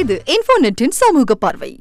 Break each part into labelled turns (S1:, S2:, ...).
S1: இது இன்ஃபோநெட்டின் சமூக பார்வை.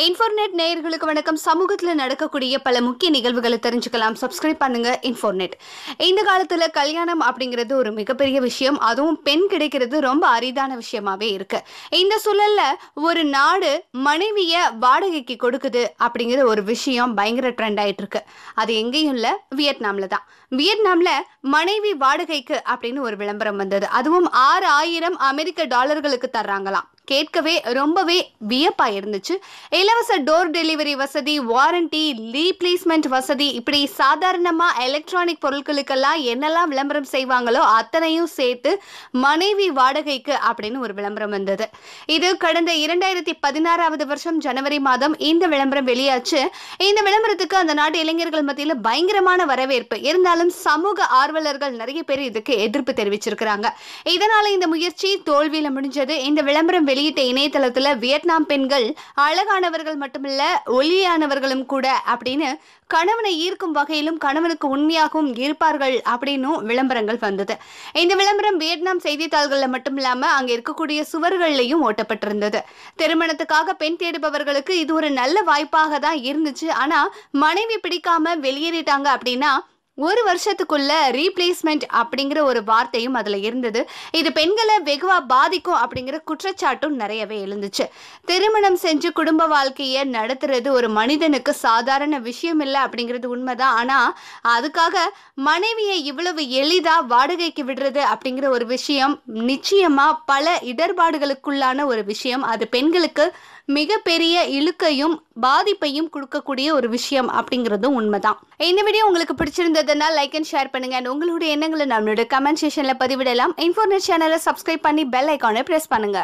S2: இன்ஃபோர்நெட் நேயர்களுக்கு வணக்கம். சமூகத்தில் நடக்கக்கூடிய பல முக்கிய நிகழ்வுகளை தெரிஞ்சுக்கலாம். சப்ஸ்கிரைப் பண்ணுங்க இன்ஃபோர்நெட் இந்த காலத்தில் கல்யாணம் அப்படிங்கிறது ஒரு மிகப்பெரிய விஷயம். அதுவும் பெண் கிடைக்கிறது ரொம்ப அரிதான விஷயமாவே இருக்கு. இந்த சூழல்ல ஒரு நாடு மனைவிய வாடகைக்கு கொடுக்குது அப்படிங்கிற ஒரு விஷயம் பயங்கர ட்ரெண்ட் ஆயிட்டு இருக்கு. அது எங்கேயும் இல்லை வியட்நாம்ல தான். வியட்நாம்ல மனைவி வாடகைக்கு அப்படின்னு ஒரு விளம்பரம் வந்தது. அதுவும் ஆறு ஆயிரம் அமெரிக்க டாலர்களுக்கு தர்றாங்களாம். கேட்கவே ரொம்பவே வியப்பா இருந்துச்சு இலவச டோர் டெலிவரி வசதி வாரண்டி ரீப்ளேஸ்மெண்ட் வசதி இப்படி சாதாரணமா எலக்ட்ரானிக் பொருட்களுக்கெல்லாம் என்னெல்லாம் விளம்பரம் செய்வாங்களோ அத்தனையும் சேர்த்து மனைவி வாடகைக்கு அப்படின்னு ஒரு விளம்பரம் வந்தது. இது கடந்த இரண்டாயிரத்தி பதினாறாவது வருஷம் ஜனவரி மாதம் இந்த விளம்பரம் வெளியாச்சு. இந்த விளம்பரத்துக்கு அந்த நாட்டு இளைஞர்கள் மத்தியில் பயங்கரமான வரவேற்பு. இருந்தாலும் சமூக ஆர்வலர்கள் நிறைய பேர் இதுக்கு எதிர்ப்பு தெரிவிச்சிருக்கிறாங்க. இதனால இந்த முயற்சி தோல்வியில முடிஞ்சது. இந்த விளம்பரம் வெளியிட்ட இணையதளத்துல வியட்நாம் பெண்கள் அழகானவர்கள் மட்டுமில்ல ஒளியானவர்களும் கூட அப்படின்னு கணவனை ஈர்க்கும் வகையிலும் கணவனுக்கு உண்மையாகவும் இருப்பார்கள் அப்படின்னும் விளம்பரங்கள் வந்தது. இந்த விளம்பரம் வியட்நாம் செய்தித்தாள்களில் மட்டும் இல்லாம அங்க இருக்கக்கூடிய சுவர்கள்லையும் ஓட்டப்பட்டிருந்தது. திருமணத்துக்காக பெண் தேடுபவர்களுக்கு இது ஒரு நல்ல வாய்ப்பாக தான் இருந்துச்சு. ஆனா மனைவி பிடிக்காம வெளியேறிட்டாங்க அப்படின்னா ஒரு வருஷத்துக்குள்ள ரீப்ளேஸ்மெண்ட் அப்படிங்கிற ஒரு வார்த்தையும் அதில் இருந்தது. இது பெண்களை வெகுவாக பாதிக்கும் அப்படிங்கிற குற்றச்சாட்டும் நிறையவே எழுந்துச்சு. திருமணம் செஞ்சு குடும்ப வாழ்க்கையை நடத்துறது ஒரு மனிதனுக்கு சாதாரண விஷயம் இல்லை அப்படிங்கிறது உண்மைதான். ஆனால் அதுக்காக மனைவியை இவ்வளவு எளிதாக வாடகைக்கு விடுறது அப்படிங்கிற ஒரு விஷயம் நிச்சயமாக பல இடர்பாடுகளுக்குள்ளான ஒரு விஷயம். அது பெண்களுக்கு மிகப்பெரிய இழுக்கையும் பாதிப்பையும் கொடுக்கக்கூடிய ஒரு விஷயம் அப்படிங்கிறதும் உண்மைதான். இந்த வீடியோ உங்களுக்கு பிடிச்சிருந்ததுன்னா லைக் அண்ட் ஷேர் பண்ணுங்க. அண்ட் உங்களுடைய எண்ணங்களை நம்மளோட கமெண்ட் செஷன்ல பதிவிடலாம். இன்ஃபோர்னேட் சேனலை சப்ஸ்கிரைப் பண்ணி பெல் ஐக்கானை ப்ரெஸ் பண்ணுங்க.